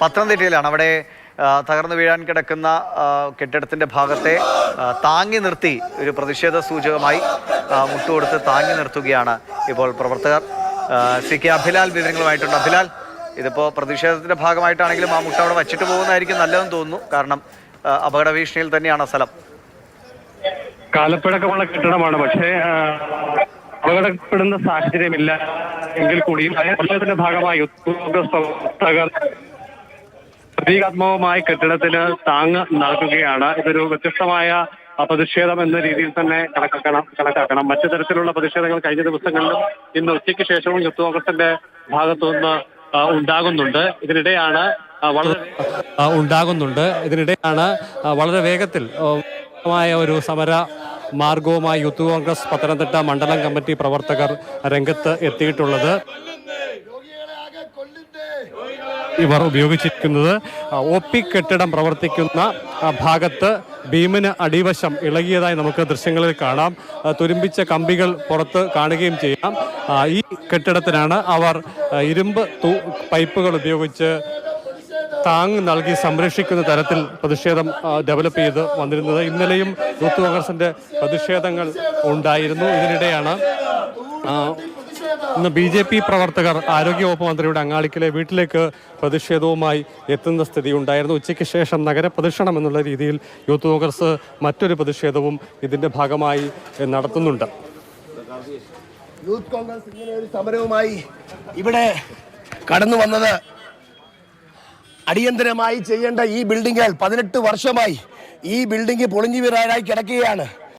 പത്തനംതിട്ടയിലാണ്. അവിടെ തകർന്നു വീഴാൻ കിടക്കുന്ന കെട്ടിടത്തിന്റെ ഭാഗത്തെ താങ്ങി നിർത്തി ഒരു പ്രതിഷേധ സൂചകമായി മുട്ടുകൊടുത്ത് താങ്ങി നിർത്തുകയാണ് ഇപ്പോൾ പ്രവർത്തകർ. സി കെ അഭിലാൽ വിവരങ്ങളുമായിട്ടുണ്ട്. അഭിലാൽ ഇതിപ്പോൾ പ്രതിഷേധത്തിന്റെ ഭാഗമായിട്ടാണെങ്കിലും ആ മുട്ട അവിടെ വച്ചിട്ട് പോകുന്നതായിരിക്കും നല്ലതെന്ന് തോന്നുന്നു. കാരണം അപകട ഭീഷണിയിൽ തന്നെയാണ് ആ സ്ഥലം കാലപ്പഴക്കമുള്ള കെട്ടിടമാണ്. പക്ഷേ അപകടപ്പെടുന്ന സാഹചര്യമില്ല. എങ്കിൽ കൂടിയും അതിന്റെ ഭാഗമായി പ്രവർത്തകർ പ്രതീകാത്മകമായ കെട്ടിടത്തിന് താങ്ങ് നൽകുകയാണ്. ഇതൊരു വ്യത്യസ്തമായ പ്രതിഷേധം എന്ന രീതിയിൽ തന്നെ കണക്കാക്കണം കണക്കാക്കണം. മറ്റു തരത്തിലുള്ള പ്രതിഷേധങ്ങൾ കഴിഞ്ഞ ദിവസങ്ങളിലും ഇന്ന് ഉച്ചയ്ക്ക് ശേഷവും യൂത്ത് കോൺഗ്രസിന്റെ ഭാഗത്തുനിന്ന് ഉണ്ടാകുന്നുണ്ട്. ഇതിനിടെയാണ് വളരെ ഉണ്ടാകുന്നുണ്ട്. ഇതിനിടെയാണ് വളരെ വേഗത്തിൽ ഒരു സമര മാർഗവുമായി യൂത്ത് കോൺഗ്രസ് പത്തനംതിട്ട മണ്ഡലം കമ്മിറ്റി പ്രവർത്തകർ രംഗത്ത് എത്തിയിട്ടുള്ളത്. ഇവർ ഉപയോഗിച്ചിരിക്കുന്നത് ഒ പി കെട്ടിടം പ്രവർത്തിക്കുന്ന ഭാഗത്ത് ഭീമിന് അടിവശം ഇളകിയതായി നമുക്ക് ദൃശ്യങ്ങളിൽ കാണാം. തുരുമ്പിച്ച കമ്പികൾ പുറത്ത് കാണുകയും ചെയ്യാം. ഈ കെട്ടിടത്തിനാണ് അവർ ഇരുമ്പ് പൈപ്പുകൾ ഉപയോഗിച്ച് താങ് നൽകി സംരക്ഷിക്കുന്ന തരത്തിൽ പ്രതിഷേധം ഡെവലപ്പ് ചെയ്ത് വന്നിരുന്നത്. ഇന്നലെയും യൂത്ത് കോൺഗ്രസിന്റെ പ്രതിഷേധങ്ങൾ ഉണ്ടായിരുന്നു. ഇതിനിടെയാണ് ഇന്ന് ബി ജെ പി പ്രവർത്തകർ ആരോഗ്യവകുപ്പ് മന്ത്രിയുടെ അങ്ങാളിക്കലെ വീട്ടിലേക്ക് പ്രതിഷേധവുമായി എത്തുന്ന സ്ഥിതി ഉണ്ടായിരുന്നു. ഉച്ചയ്ക്ക് ശേഷം നഗരപ്രദക്ഷിണം എന്നുള്ള രീതിയിൽ യൂത്ത് കോൺഗ്രസ് മറ്റൊരു പ്രതിഷേധവും ഇതിന്റെ ഭാഗമായി നടത്തുന്നുണ്ട്. യൂത്ത് കോൺഗ്രസ് ഇങ്ങനെ ഒരു സമരവുമായി ഇവിടെ കടന്നു വന്നത് അടിയന്തരമായി ചെയ്യേണ്ട ഈ ബിൽഡിംഗുകൾ പതിനെട്ട് വർഷമായി ഈ ബിൽഡിംഗ് പൊളിഞ്ഞു വീറാനായി കിടക്കുകയാണ്.